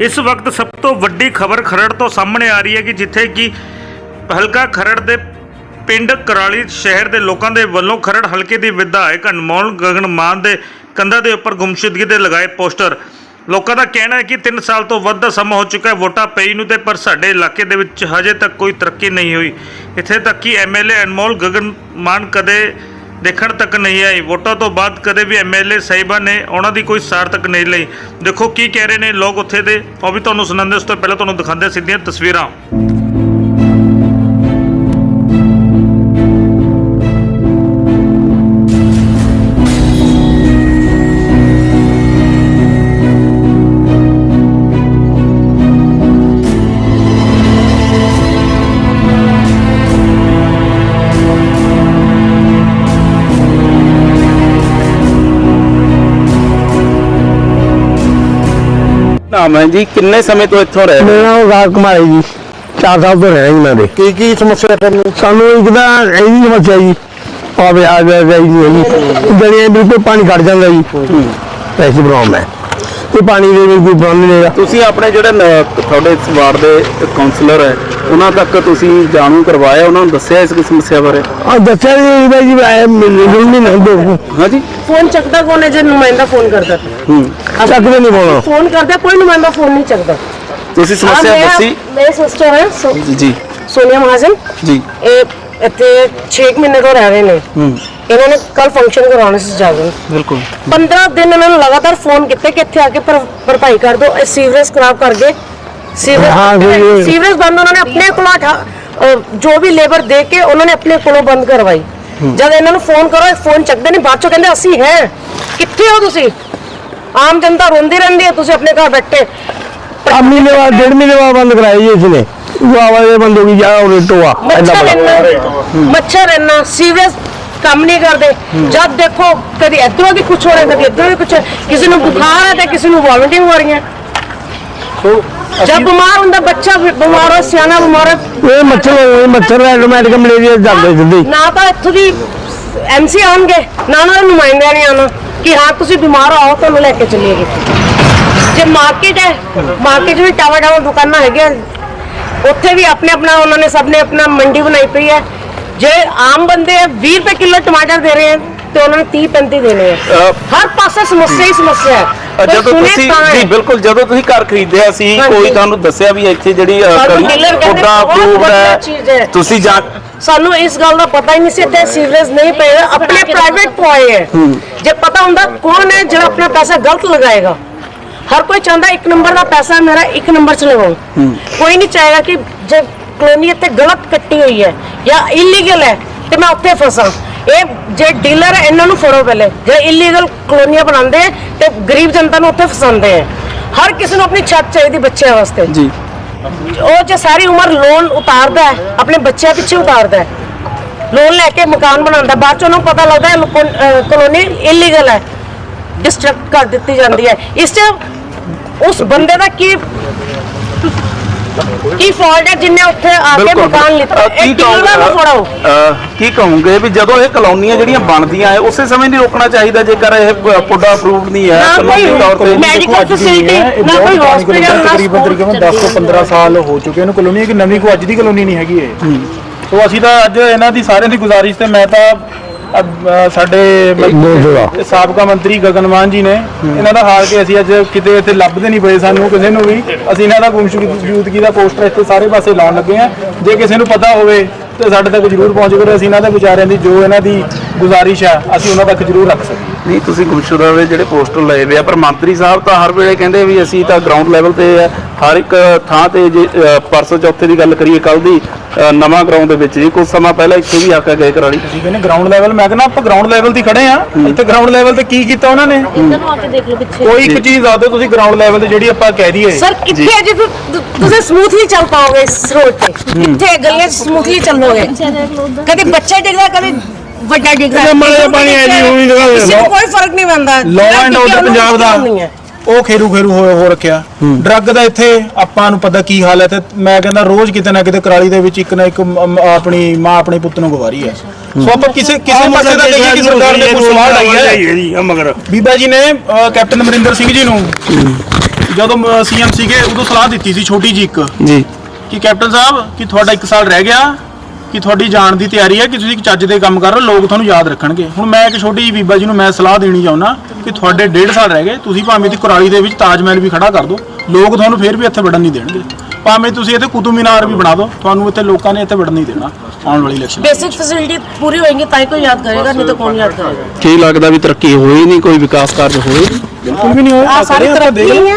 ਇਸ ਵਕਤ ਸਭ ਤੋਂ ਵੱਡੀ ਖਬਰ ਖਰੜ ਤੋਂ ਸਾਹਮਣੇ ਆ ਰਹੀ ਹੈ ਕਿ ਜਿੱਥੇ ਕਿ ਹਲਕਾ ਖਰੜ ਦੇ ਪਿੰਡ ਕਰਾਲੀ ਸ਼ਹਿਰ ਦੇ ਲੋਕਾਂ ਦੇ ਵੱਲੋਂ ਖਰੜ ਹਲਕੇ ਦੀ ਵਿਧਾਇਕ ਅਨਮੋਲ ਗਗਨ ਮਾਨ ਦੇ ਕੰਧਾਂ ਦੇ ਉੱਪਰ ਗੁੰਮਸ਼ੁਦਗੀ ਦੇ ਲਗਾਏ ਪੋਸਟਰ। ਲੋਕਾਂ ਦਾ ਕਹਿਣਾ ਹੈ ਕਿ 3 ਸਾਲ ਤੋਂ ਵੱਧ ਦਾ ਸਮਾਂ ਹੋ ਚੁੱਕਾ ਹੈ, ਵੋਟਾਂ ਪਈ ਨੂੰ ਤੇ ਪਰ ਸਾਡੇ ਇਲਾਕੇ ਦੇ ਵਿੱਚ ਹਜੇ ਤੱਕ ਕੋਈ ਤਰੱਕੀ ਨਹੀਂ ਹੋਈ। ਇੱਥੇ ਤੱਕ ਕਿ ਐਮਐਲਏ ਅਨਮੋਲ ਗਗਨ ਮਾਨ ਕਦੇ ਦੇਖਣ ਤੱਕ ਨਹੀਂ ਆਈ। ਵੋਟਾਂ ਤੋਂ ਬਾਅਦ ਕਦੇ ਵੀ ਐਮਐਲਏ ਸਾਹਿਬਾਨ ਨੇ ਉਹਨਾਂ ਦੀ ਕੋਈ ਸਾਰ ਤੱਕ ਨਹੀਂ ਲਈ। ਦੇਖੋ ਕੀ ਕਹਿ ਰਹੇ ਨੇ ਲੋਕ ਉੱਥੇ ਦੇ। ਉਹ ਵੀ ਤੁਹਾਨੂੰ ਸੁਣਾਉਂਦੇ ਉਸ ਤੋਂ ਪਹਿਲਾਂ ਤੁਹਾਨੂੰ ਦਿਖਾਉਂਦੇ ਸਿੱਧੀਆਂ ਤਸਵੀਰਾਂ। ਨਾਮ ਹੈ ਜੀ ਕਿੰਨੇ ਸਮੇਂ ਤੋਂ ਇੱਥੋਂ ਰਹਿ ਰਹੇ ਮੇਰਾ ਨਾਮ ਰਾਜ ਕੁਮਾਰ ਹੈ ਜੀ ਚਾਰ ਸਾਲ ਤੋਂ ਰਹਿ ਰਿਹਾ ਜੀ ਮੈਂ ਦੇ। ਕੀ ਕੀ ਸਮੱਸਿਆ ਤੁਹਾਨੂੰ? ਸਾਨੂੰ ਇੱਕ ਤਾਂ ਇਹਦੀ ਸਮੱਸਿਆ ਜੀ ਆਵੇ ਆ ਗਿਆ ਜੀ ਜੀ ਗਲੀਆਂ ਬਿਲਕੁਲ ਪਾਣੀ ਖੜ ਜਾਂਦਾ ਜੀ। ਪੈਸੇ ਪ੍ਰੋਬਲਮ ਹੈ। ਤੇ ਪਾਣੀ ਦੇ ਵੀ ਕੋਈ ਪ੍ਰਬੰਧ ਨਹੀਂ ਹੈਗਾ ਤੁਸੀਂ ਆਪਣੇ ਜਿਹੜੇ ਨ- ਤੁਹਾਡੇ ਇਸ ਵਾਰਡ ਦੇ ਕਾਉਂਸਲਰ ਹੈ ਉਹਨਾਂ ਤੱਕ ਤੁਸੀਂ ਜਾਣੂ ਕਰਵਾਇਆ ਉਹਨਾਂ ਨੂੰ ਦੱਸਿਆ ਇਸ ਸਮੱਸਿਆ ਬਾਰੇ? ਆ ਦੱਸਿਆ ਜੀ ਬਾਈ ਜੀ ਆਏ ਮਿਲ ਨਹੀਂ ਨਾ ਦੋ ਹਾਂਜੀ। ਫੋਨ ਚੱਕਦਾ ਕੌਣ ਹੈ ਜੇ ਨੁਮਾਇੰਦਾ ਫੋਨ ਕਰਦਾ? ਹੂੰ। ਚੱਕਦੇ ਨਹੀਂ ਬੋਲਣਾ ਫੋਨ ਕਰਦਾ ਕੋਈ ਨੁਮਾਇੰਦਾ ਫੋਨ ਨਹੀਂ ਚੱਕਦਾ। ਤੁਸੀਂ ਸਮੱਸਿਆ ਆਹ ਦੱਸੀ। ਮੇਰਾ- ਮੇਰੀ ਸਿਸਟਰ ਹੈ ਸੋ- ਜੀ। ਜੀ ਸੋਨੀਆ ਮਹਾਜਨ। ਜੀ। ਇਹ ਇੱਥੇ 6 ਮਹੀਨੇ ਤੋਂ ਰਹਿ ਰਹੇ ਨੇ। ਹੂੰ। ਇਹਨਾਂ ਨੇ ਕੱਲ ਫੰਕਸ਼ਨ ਕਰਵਾਉਣਾ ਸੀ ਜਾਗਣ ਬਿਲਕੁਲ 15 ਦਿਨ ਇਹਨਾਂ ਨੂੰ ਲਗਾਤਾਰ ਫੋਨ ਕੀਤੇ ਕਿ ਇੱਥੇ ਆ ਕੇ ਭਰ- ਭਰਪਾਈ ਕਰ ਦਿਓ ਇਹ ਸੀਵਰੇਜ ਖਰਾਬ ਕਰ ਗਏ ਹਾਂ, ਸੀਵਰੇਜ ਜੀ। ਸੀਵਰੇਜ ਬੰਦ ਉਹਨਾਂ ਨੇ ਆਪਣੇ ਕੋਲੋਂ ਉਠਾ- ਅਹ ਜੋ ਵੀ ਲੇਬਰ ਦੇ ਕੇ ਉਹਨਾਂ ਨੇ ਆਪਣੇ ਕੋਲੋਂ ਬੰਦ ਕਰਵਾਈ ਜਦ ਇਹਨਾਂ ਨੂੰ ਫੋਨ ਕਰੋ ਇਹ ਫੋਨ ਚੱਕਦੇ ਨਹੀਂ ਬਾਅਦ ਚੋਂ ਕਹਿੰਦੇ ਅਸੀਂ ਹੈ ਕਿੱਥੇ ਹੋ ਤੁਸੀਂ ਆਮ ਜਨਤਾ ਰੋਂਦੀ ਰਹਿੰਦੀ ਹੈ ਤੁਸੀਂ ਆਪਣੇ ਘਰ ਬੈਠੇ ਆ ਮਹੀਨੇ ਬਾਅਦ ਡੇਢ ਮਹੀਨੇ ਬਾਅਦ ਬੰਦ ਕਰਾਇਆ ਜੀ ਇਸਨੇ ਉਹ ਆਵਾਜ਼ ਬੰਦ ਹੋ ਗਈ ਜਾ ਉਹ ਟੋਆ ਮੱਛਰ ਇੰਨਾ ਮੱਛਰ ਇੰਨਾ ਸੀਵਰੇਜ ਕੰਮ ਨਹੀਂ ਕਰਦੇ। ਜਦ ਦੇਖੋ ਕਦੀ ਇੱਧਰੋਂ ਦੀ ਕੁਝ ਹੋ ਰਿਹਾ ਕਦੀ ਇੱਧਰੋਂ ਦੀ ਕੁਝ ਕਿਸੇ ਨੂੰ ਬੁਖਾਰ ਹੈ ਤੇ ਕਿਸੇ ਨੂੰ ਵੋਮਿਟਿੰਗ ਹੋ ਰਹੀ ਹੈ ਜਦ ਬਿਮਾਰ ਹੁੰਦਾ ਬੱਚਾ ਬਿਮਾਰ ਹੋ ਸਿਆਣਾ ਬਿਮਾਰ ਹੋ ਇਹ ਮੱਛਰ ਇਹ ਮੱਛਰ ਆਟੋਮੈਟਿਕ ਮਲੇਰੀਆ ਜਾਂਦੇ ਸਿੱਧੀ ਨਾ ਤਾਂ ਇੱਥੋਂ ਦੀ ਐਮਸੀ ਆਉਣਗੇ ਨਾ ਨਾ ਨੁਮਾਇੰਦਿਆਂ ਨੇ ਆਉਣਾ। ਕਿ ਹਾਂ ਤੁਸੀਂ ਬਿਮਾਰ ਹੋ ਆਓ ਤੁਹਾਨੂੰ ਲੈ ਕੇ ਚੱਲੀਏ ਜੇ ਮਾਰਕੀਟ ਹੈ ਮਾਰਕੀਟ ਵਿੱਚ ਟਾਵਾ ਟਾਵਾ ਦੁਕਾਨਾਂ ਹੈਗੀਆਂ। ਉੱਥੇ ਵੀ ਆਪਣੇ ਆਪਣਾ ਉਹਨਾਂ ਨੇ ਸਭ ਨੇ ਆਪਣਾ ਮੰਡੀ ਬਣਾਈ ਪਈ ਹੈ। ਜੇ ਆਮ ਬੰਦੇ 20 ਰੁਪਏ ਕਿਲੋ ਟਮਾਟਰ ਦੇ ਰਹੇ ਹਨ ਤੇ ਉਹਨਾਂ ਨੇ 30 35 ਦੇਣੇ ਆ। ਅਹ, ਹਰ ਪਾਸੇ ਸਮੱਸਿਆ ਹੀ ਸਮੱਸਿਆ ਹੈ। ਕੋਈ ਜਦੋਂ ਸੁਣੇ ਤੁਸੀਂ ਤਾਂ ਹੈ। ਜੀ ਬਿਲਕੁਲ ਜਦੋਂ ਤੁਸੀਂ ਘਰ ਖਰੀਦਿਆ ਸੀ ਹਾਂਜੀ। ਕੋਈ ਤੁਹਾਨੂੰ ਦੱਸਿਆ ਵੀ ਇੱਥੇ ਜਿਹੜੀ ਸਾਨੂੰ ਕਰੀ- dealer ਕਹਿੰਦੇ ਤੁਹਾਡਾ ਬਹੁਤ approved ਵਧੀਆ ਚੀਜ਼ ਹੈ। ਤੁਸੀਂ ਜਾ ਸਾਨੂੰ ਇਸ ਗੱਲ ਦਾ ਪਤਾ ਹੀ ਨਹੀਂ ਸੀ ਇੱਥੇ ਸੀਵਰੇਜ ਨਹੀਂ ਪਏਗਾ ਆਪਣੇ ਪ੍ਰਾਈਵੇਟ ਪੋਏ ਹੈ। ਜੇ ਪਤਾ ਹੁੰਦਾ ਕੌਣ ਹੈ ਜਿਹੜਾ ਆਪਣਾ ਪੈਸਾ ਗਲਤ ਲਗਾਏਗਾ? ਹਰ ਕੋਈ ਚਾਹੁੰਦਾ ਇੱਕ ਨੰਬਰ ਦਾ ਪੈਸਾ ਮੇਰਾ ਇੱਕ ਨੰਬਰ ਚ ਲਗਾਉਂ ਕੋਈ ਨਹੀਂ ਚਾਹੇਗਾ ਕਿ ਜੇ ਕਲੋਨੀ ਇੱਥੇ ਗਲਤ ਕੱਟੀ ਹੋਈ ਹੈ ਜਾਂ ਇਲੀਗਲ ਹੈ ਤੇ ਮੈਂ ਉੱਥੇ ਫਸਾਂ। ਇਹ ਜੇ ਡੀਲਰ ਇਹਨਾਂ ਨੂੰ ਫੜੋ ਪਹਿਲੇ। ਜਿਹੜੇ ਇਲੀਗਲ ਕਲੋਨੀਆਂ ਬਣਾਉਂਦੇ ਹੈ ਤੇ ਗਰੀਬ ਜਨਤਾ ਨੂੰ ਉੱਥੇ ਫਸਾਉਂਦੇ ਹੈ। ਹਰ ਕਿਸੇ ਨੂੰ ਆਪਣੀ ਛੱਤ ਚਾਹੀਦੀ ਬੱਚਿਆਂ ਵਾਸਤੇ। ਜੀ। ਉਹ ਜੇ ਸਾਰੀ ਉਮਰ ਲੋਨ ਉਤਾਰਦਾ ਹੈ ਆਪਣੇ ਬੱਚਿਆਂ ਪਿੱਛੇ ਉਤਾਰਦਾ ਹੈ। ਲੋਨ ਲੈ ਕੇ ਮਕਾਨ ਬਣਾਉਂਦਾ ਬਾਅਦ ਚ ਉਹਨੂੰ ਪਤਾ ਲੱਗਦਾ ਹੈ ਕਲੋਨੀ ਇਲੀਗਲ ਹੈ। ਡਿਸਟਰਕਟ ਕਰ ਦਿੱਤੀ ਜਾਂਦੀ ਹੈ। ਇਸ ਚ ਉਸ ਬੰਦੇ ਦਾ ਕੀ ਕੀ ਫਾਲਟ ਹੈ ਜਿੰਨੇ ਉੱਥੇ ਆ ਕੇ ਮਕਾਨ ਲਿੱਤਾ ਇਹ ਡੀਲਰ ਨੂੰ ਫੜਾਓ ਕੀ ਕਹੋਗੇ ਵੀ ਜਦੋਂ ਇਹ ਕਲੋਨੀਆਂ ਜਿਹੜੀਆਂ ਬਣਦੀਆਂ ਹੈ ਉਸੇ ਸਮੇਂ ਨਹੀਂ ਰੋਕਣਾ ਚਾਹੀਦਾ ਜੇਕਰ ਇਹ ਪੁੱਡਾ ਅਪਰੂਵਡ ਨਹੀਂ ਹੈ ਨਾ ਤੌਰ ਤੇ ਮੈਡੀਕਲ ਫੈਸਿਲਿਟੀ ਨਾ ਕੋਈ ਹਸਪੀਟਲ ਨਾ ਤਕਰੀਬਨ ਤਕਰੀਬਨ 10 ਤੋਂ 15 ਸਾਲ ਹੋ ਚੁੱਕੇ ਇਹਨੂੰ ਕਲੋਨੀ ਕਿ ਨਵੀਂ ਕੋ ਅੱਜ ਦੀ ਕਲੋਨੀ ਨਹੀਂ ਹੈਗੀ ਇਹ। ਸੋ ਅਸੀਂ ਤਾਂ ਅੱਜ ਇਹਨਾਂ ਦੀ ਸਾਰਿਆਂ ਦੀ ਗੁਜ਼ਾਰਿਸ਼ ਤੇ ਮੈਂ ਤਾਂ ਸਾਡੇ ਮੌਜੂਦਾ। ਸਾਬਕਾ ਮੰਤਰੀ ਗਗਨ ਮਾਨ ਜੀ ਨੇ। ਇਹਨਾਂ ਦਾ ਹਾਲ ਕੇ ਅਸੀਂ ਅੱਜ ਕਿਤੇ ਇੱਥੇ ਲੱਭਦੇ ਨਹੀਂ ਪਏ ਸਾਨੂੰ ਕਿਸੇ ਨੂੰ ਵੀ। ਅਸੀਂ ਇਹਨਾਂ ਦਾ ਗੁੰਮਸ਼ੁਦਗੀ ਦਾ ਪੋਸਟਰ ਇੱਥੇ ਸਾਰੇ ਪਾਸੇ ਲਾਉਣ ਲੱਗੇ ਆ ਜੇ ਕਿਸੇ ਨੂੰ ਪਤਾ ਹੋਵੇ ਤੇ ਸਾਡੇ ਤੱਕ ਜ਼ਰੂਰ ਪਹੁੰਚ ਕਰੋ ਅਸੀਂ ਇਹਨਾਂ ਦੇ ਵਿਚਾਰਿਆਂ ਦੀ ਜੋ ਇਹਨਾਂ ਦੀ ਗੁਜ਼ਾਰਿਸ਼ ਆ ਅਸੀਂ ਉਹਨਾਂ ਤੱਕ ਜ਼ਰੂਰ ਰੱਖ ਸਕੀਏ। ਨਹੀਂ ਤੁਸੀਂ ਗੁੰਮਸ਼ੁਦਾ ਦੇ ਜਿਹੜੇ ਪੋਸਟਰ ਲਏ ਵੇ ਆ ਪਰ ਮੰਤਰੀ ਸਾਹਿਬ ਤਾਂ ਹਰ ਵੇਲੇ ਕਹਿੰਦੇ ਵੀ ਅਸੀਂ ਤਾਂ ਗਰਾਊਂਡ ਲੈਵਲ ਤੇ ਆ ਹਰ ਇੱਕ ਥਾਂ ਤੇ ਜੇ ਪਰਸੋਂ ਚੌਥੇ ਦੀ ਗੱਲ ਕਰੀਏ ਕੱਲ ਦੀ ਨਵਾਂ ਗਰਾਊਂਡ ਦੇ ਵਿੱਚ ਜੀ ਕੁਝ ਸਮਾਂ ਪਹਿਲਾਂ ਇੱਥੇ ਵੀ ਆ ਕੇ ਗਏ ਕਰਾਲੀ। ਅਸੀਂ ਕਹਿੰਦੇ ਗਰਾਊਂਡ ਲੈਵਲ ਮੈਂ ਕਹਿੰਦਾ ਆਪਾਂ ਗਰਾਊਂਡ ਲੈਵਲ ਤੇ ਖੜੇ ਆ। ਇੱਥੇ ਗਰਾਊਂਡ ਲੈਵਲ ਤੇ ਕੀ ਕੀਤਾ ਉਹਨਾਂ ਨੇ? ਕੋਈ ਇੱਕ ਚੀਜ਼ ਦੱਸ ਦਿਓ ਤੁਸੀਂ ਗਰਾਊਂਡ ਲੈਵਲ ਤੇ ਜਿਹੜੀ ਆਪਾਂ ਕਹਿ ਦਈਏ। ਸਰ ਕਿੱਥੇ ਹੈ ਜੇ? ਤੁ- ਤੁ- ਤੁਸੀਂ ਸਮੂਥਲੀ ਚੱਲ ਪਾਓਗੇ ਇਸ ਰੋਡ ਤੇ। ਕਿੱਥੇ ਗਲੀਆਂ 'ਚ ਸਮੂਥਲੀ ਚੱਲੋਗੇ ਕਦੇ ਬੱਚਾ ਡਿੱਗਦਾ ਕਦੇ ਵੱਡਾ ਡਿੱਗਦਾ। ਕਿਤੇ ਮਾੜਾ ਜਿਹਾ ਪਾਣੀ ਆਇਆ ਜੀ, ਜਗ੍ਹਾ ਤੇ ਕਿਸੇ ਨੂੰ। ਕੋਈ ਫ਼ਰਕ ਨਹੀਂ ਪੈਂਦਾ। ਲਾਅ ਐਂਡ ਆਰਡਰ ਪੰਜਾਬ ਦਾ। ਹੈ। ਉਹ ਖੇਰੂ ਖੇਰੂ ਹੋ ਹੋ ਰੱਖਿਆ। ਡਰੱਗ ਦਾ ਇੱਥੇ ਆਪਾਂ ਨੂੰ ਪਤਾ ਕੀ ਹਾਲ ਹੈ ਤੇ ਮੈਂ ਕਹਿੰਦਾ ਰੋਜ਼ ਕਿਤੇ ਨਾ ਕਿਤੇ ਕਰਾਲੀ ਦੇ ਵਿੱਚ ਇੱਕ ਨਾ ਇੱਕ ਮ- ਮ- ਆਪਣੀ ਮਾਂ ਆਪਣੇ ਪੁੱਤ ਨੂੰ ਗਵਾਰੀ ਹੈ। ਸੋ ਆਪਾਂ ਕਿਸੇ ਕਿਸੇ ਪਾਸੇ ਦਾ ਦੇਖੀਏ ਕਿ ਸਰਕਾਰ ਨੇ ਕੋਈ ਸਵਾਲ ਲਾਈ ਹੈ। ਜੀ ਆ ਮਗਰ। ਬੀਬਾ ਜੀ ਨੇ ਅ, ਕੈਪਟਨ ਅਮਰਿੰਦਰ ਸਿੰਘ ਜੀ ਨੂੰ ਜਦੋਂ ਸੀਐਮ ਸੀਗੇ ਉਦੋਂ ਸਲਾਹ ਦਿੱਤੀ ਸੀ ਛੋਟੀ ਜੀ ਇੱਕ ਜੀ। ਕਿ ਕੈਪਟਨ ਸਾਹਿਬ ਕਿ ਤੁਹਾਡਾ 1 ਸਾਲ ਰਹਿ ਗਿਆ ਕਿ ਤੁਹਾਡੀ ਜਾਣ ਦੀ ਤਿਆਰੀ ਹੈ ਕਿ ਤੁਸੀਂ ਇੱਕ ਚੱਜ ਦੇ ਕੰਮ ਕਰ ਰਹੇ ਹੋ ਲੋਕ ਤੁਹਾਨੂੰ ਯਾਦ ਰੱਖਣਗੇ। ਹੁਣ ਮੈਂ ਇੱਕ ਛੋਟੀ ਜਿਹੀ ਬੀਬਾ ਜੀ ਨੂੰ ਮੈਂ ਸਲਾਹ ਦੇਣੀ ਚਾਹੁੰਦਾ ਕਿ ਤੁਹਾਡੇ 1.5 ਸਾਲ ਰਹਿ ਗਏ ਤੁਸੀਂ ਭਾਵੇਂ ਤੇ ਕੁਰਾਲੀ ਦੇ ਵਿੱਚ ਤਾਜ ਮਹਿਲ ਵੀ ਖੜਾ ਕਰ ਦਿਓ ਲੋਕ ਤੁਹਾਨੂੰ ਫੇਰ ਵੀ ਇੱਥੇ ਵੜਨ ਨਹੀਂ ਦੇਣਗੇ। ਭਾਵੇਂ ਤੁਸੀਂ ਇੱਥੇ ਕੁਤਬ ਮੀਨਾਰ ਵੀ ਬਣਾ ਦਿਓ ਤੁਹਾਨੂੰ ਇੱਥੇ ਲੋਕਾਂ ਨੇ ਇੱਥੇ ਵੜਨ ਨਹੀਂ ਦੇਣਾ ਆਉਣ ਵਾਲੀ ਇਲੈਕਸ਼ਨ ਬੇਸਿਕ ਫੈਸਿਲਿਟੀ ਪੂਰੀ ਹੋਏਗੀ ਤਾਂ ਹੀ ਕੋਈ ਯਾਦ ਕਰੇਗਾ ਨਹੀਂ ਤਾਂ ਕੌਣ ਯਾਦ ਕਰੇਗਾ? ਕੀ ਲੱਗਦਾ ਵੀ ਤਰੱਕੀ ਹੋਈ ਨਹੀਂ ਕੋਈ ਵਿਕਾਸ ਕਾਰਜ ਹੋਏ ਬਿਲਕੁਲ ਵੀ ਨਹੀਂ ਹੋਇਆ ਆ ਸਾਰੇ ਤਰੱਕੀ ਹੈ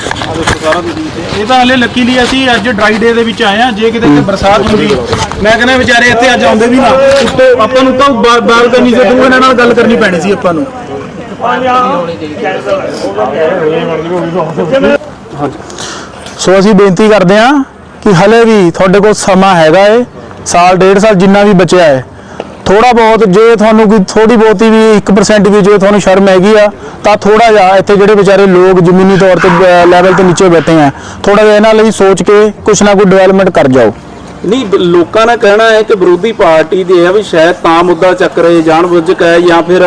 और ਦੇਖੋ ਸਾਰਾ ਤੁਸੀਂ ਇੱਥੇ। ਇਹ ਤਾਂ ਹਲੇ ਲੱਕੀ ਲਈ ਅਸੀਂ ਅੱਜ ਡਰਾਈ ਡੇ ਦੇ ਵਿੱਚ ਆਏ ਆ ਜੇ ਕਿਤੇ ਇੱਥੇ ਬਰਸਾਤ ਹੁੰਦੀ। ਮੈਂ ਕਹਿੰਦਾ ਵਿਚਾਰੇ ਇੱਥੇ ਅੱਜ ਆਉਂਦੇ ਵੀ ਨਾ। ਉੱਤੇ ਆਪਾਂ ਨੂੰ ਤਾਂ ਬਾ- ਬਾਲਕਨੀ ਸੇ ਦੂਰ ਇਹਨਾਂ ਨਾਲ ਗੱਲ ਕਰਨੀ ਪੈਣੀ ਸੀ ਆਪਾਂ ਨੂੰ। ਸੋ ਅਸੀਂ ਬੇਨਤੀ ਕਰਦੇ ਹਾਂ ਕਿ ਹਲੇ ਵੀ ਤੁਹਾਡੇ ਕੋਲ ਸਮਾਂ ਹੈਗਾ ਏ, ਸਾਲ ਡੇਢ ਸਾਲ ਜਿੰਨਾ ਵੀ ਬਚਿਆ ਹੈ ਥੋੜਾ ਬਹੁਤ ਜੇ ਤੁਹਾਨੂੰ ਕੋਈ ਥੋੜੀ ਬਹੁਤੀ ਵੀ 1% ਵੀ ਜੇ ਤੁਹਾਨੂੰ ਸ਼ਰਮ ਹੈਗੀ ਆ ਤਾਂ ਥੋੜਾ ਜਿਹਾ ਇੱਥੇ ਜਿਹੜੇ ਵਿਚਾਰੇ ਲੋਕ ਜ਼ਮੀਨੀ ਤੌਰ ਤੇ ਲੈਵਲ ਤੇ ਨੀਚੇ ਬੈਠੇ ਆ ਥੋੜਾ ਜਿਹਾ ਇਹਨਾਂ ਲਈ ਸੋਚ ਕੇ ਕੁਛ ਨਾ ਕੋਈ ਡਿਵੈਲਪਮੈਂਟ ਕਰ ਜਾਓ। ਨਹੀਂ ਲੋਕਾਂ ਦਾ ਕਹਿਣਾ ਹੈ ਕਿ ਵਿਰੋਧੀ ਪਾਰਟੀ ਦੇ ਆ ਵੀ ਸ਼ਾਇਦ ਤਾਂ ਮੁੱਦਾ ਚੱਕ ਰਹੇ ਜਾਣ ਬੁੱਝ ਕੇ ਹੈ ਜਾਂ ਫਿਰ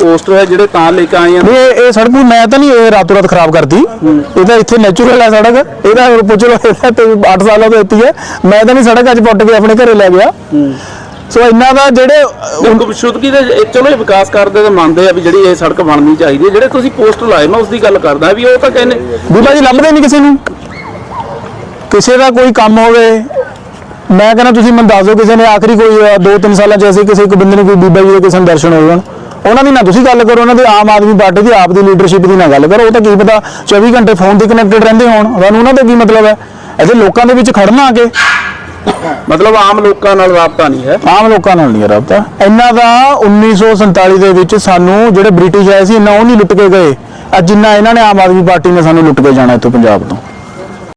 ਪੋਸਟਰ ਹੈ ਜਿਹੜੇ ਤਾਂ ਲੈ ਕੇ ਆਏ ਆ। ਨਹੀਂ ਇਹ ਸੜਕ ਨੂੰ ਮੈਂ ਤਾਂ ਨਹੀਂ ਇਹ ਰਾਤੋਂ ਰਾਤ ਖਰਾਬ ਕਰਤੀ ਇਹ ਤਾਂ ਇੱਥੇ ਨੈਚੁਰਲ ਹੈ ਸੜਕ। ਇਹਦਾ ਪੁੱਛ ਲਓ ਇਹਦਾ ਤੇ 8 ਸਾਲਾਂ ਤੋਂ ਇੱਥੇ ਹੈ। ਮੈਂ ਤਾਂ ਨਹੀਂ ਸੜਕ ਅੱਜ ਪੁੱਟ ਕੇ ਆਪਣੇ ਘਰੇ ਲੈ ਗਿਆ। ਸੋ ਇਹਨਾਂ ਦਾ ਜਿਹੜੇ ਸ਼ੁੱਧਗੀ ਦੇ ਚਲੋ ਇਹ ਵਿਕਾਸ ਕਰਦੇ ਤਾਂ ਮੰਨਦੇ ਆ ਵੀ ਜਿਹੜੀ ਇਹ ਸੜਕ ਬਣਨੀ ਚਾਹੀਦੀ ਹੈ ਜਿਹੜੇ ਤੁਸੀਂ ਪੋਸਟਰ ਲਾਏ ਮੈਂ ਉਸ ਦੀ ਗੱਲ ਕਰਦਾ ਵੀ ਉਹ ਤਾਂ ਕਹਿੰਦੇ ਬੀਬਾ ਜੀ ਲੱਭਦੇ ਨਹੀਂ ਕਿਸੇ ਨੂੰ? ਕਿਸੇ ਦਾ ਕੋਈ ਕੰਮ ਹੋਵੇ ਮੈਂ ਕਹਿੰਦਾ ਤੁਸੀਂ ਮੈਨੂੰ ਦੱਸ ਦਿਓ ਕਿਸੇ ਨੇ ਆਖਰੀ ਕੋਈ 2-3 ਸਾਲਾਂ ਚ ਅਸੀਂ ਕਿਸੇ ਇੱਕ ਬੰਦੇ ਨੂੰ ਕੋਈ ਬੀਬਾ ਜੀ ਦੇ ਕਿਸੇ ਨੂੰ ਦਰਸ਼ਨ ਹੋਏ ਹੋਣ। ਉਹਨਾਂ ਦੀ ਨਾ ਤੁਸੀਂ ਗੱਲ ਕਰੋ ਉਹਨਾਂ ਦੇ ਆਮ ਆਦਮੀ ਪਾਰਟੀ ਦੀ ਆਪ ਦੀ ਲੀਡਰਸ਼ਿਪ ਦੀ ਨਾ ਗੱਲ ਕਰੋ ਉਹ ਤਾਂ ਕੀ ਪਤਾ 24 ਘੰਟੇ ਫੋਨ ਤੇ ਕਨੈਕਟਡ ਰਹਿੰਦੇ ਹੋਣ। ਤੁਹਾਨੂੰ ਉਹਨਾਂ ਦਾ ਕੀ ਮਤਲਬ ਹੈ? ਇੱਥੇ ਲੋਕਾਂ ਦੇ ਵਿੱਚ ਖੜਨਾ ਆ ਕੇ। ਮਤਲਬ ਆਮ ਲੋਕਾਂ ਨਾਲ ਰਾਬਤਾ ਨਹੀਂ ਹੈ। ਆਮ ਲੋਕਾਂ ਨਾਲ ਨਹੀਂ ਰਾਬਤਾ। ਇਹਨਾਂ ਦਾ 1947 ਦੇ ਵਿੱਚ ਸਾਨੂੰ ਜਿਹੜੇ ਬ੍ਰਿਟਿਸ਼ ਆਏ ਸੀ ਇਹਨਾਂ ਉਹ ਨਹੀਂ ਲੁੱਟ ਕੇ ਗਏ। ਅੱਜ ਜਿੰਨਾ ਇਹਨਾਂ ਨੇ ਆਮ ਆਦਮੀ ਪਾਰਟੀ ਨੇ ਸਾਨੂੰ ਲੁੱਟ ਕੇ ਜਾਣਾ ਇੱਥੋਂ ਪੰਜਾਬ ਤੋਂ।